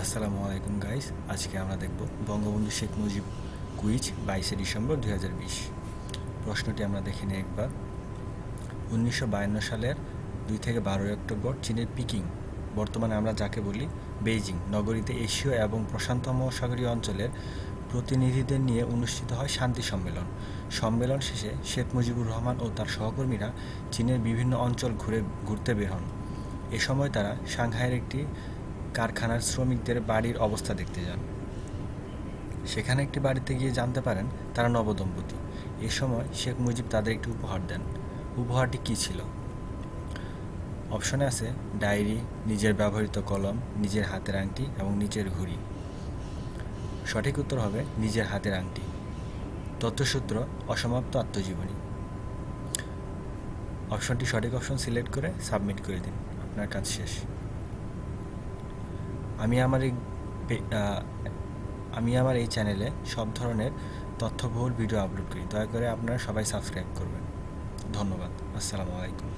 আসসালামু আলাইকুম গাইস, আজকে আমরা দেখব বঙ্গবন্ধু শেখ মুজিব কুইজ বাইশে ডিসেম্বর দুই হাজার বিশ। প্রশ্নটি আমরা দেখে নিই একবার। উনিশশো বায়ান্ন সালের দুই থেকে বারোই অক্টোবর চীনের পিকিং, বর্তমানে আমরা যাকে বলি বেইজিং, নগরীতে এশীয় এবং প্রশান্ত মহাসাগরীয় অঞ্চলের প্রতিনিধিদের নিয়ে অনুষ্ঠিত হয় শান্তি সম্মেলন। সম্মেলন শেষে শেখ মুজিবুর রহমান ও তার সহকর্মীরা চীনের বিভিন্ন অঞ্চল ঘুরে ঘুরতে বের হন। এ সময় তারা সাংহাইয়ের একটি কারখানার শ্রমিকদের বাড়ির অবস্থা দেখতে যান। সেখানে একটি বাড়িতে গিয়ে জানতে পারেন, তারা নবদম্পতি। এ সময় শেখ মুজিব তাদের একটি উপহার দেন। উপহারটি কী ছিল? অপশনে আছে, ডায়েরি, নিজের ব্যবহৃত কলম, নিজের হাতের আংটি এবং নিজের ঘড়ি। সঠিক উত্তর হবে, নিজের হাতের আংটি। তথ্যসূত্র, অসমাপ্ত আত্মজীবনী। অপশনটি সঠিক অপশন সিলেক্ট করে সাবমিট করে দিন। আপনার কাজ শেষ। আমি আমার এই আমি আমার এই চ্যানেলে সব ধরনের তথ্যবহুল ভিডিও আপলোড করি। দয়া করে আপনারা সবাই সাবস্ক্রাইব করবেন। ধন্যবাদ। আসসালামু আলাইকুম।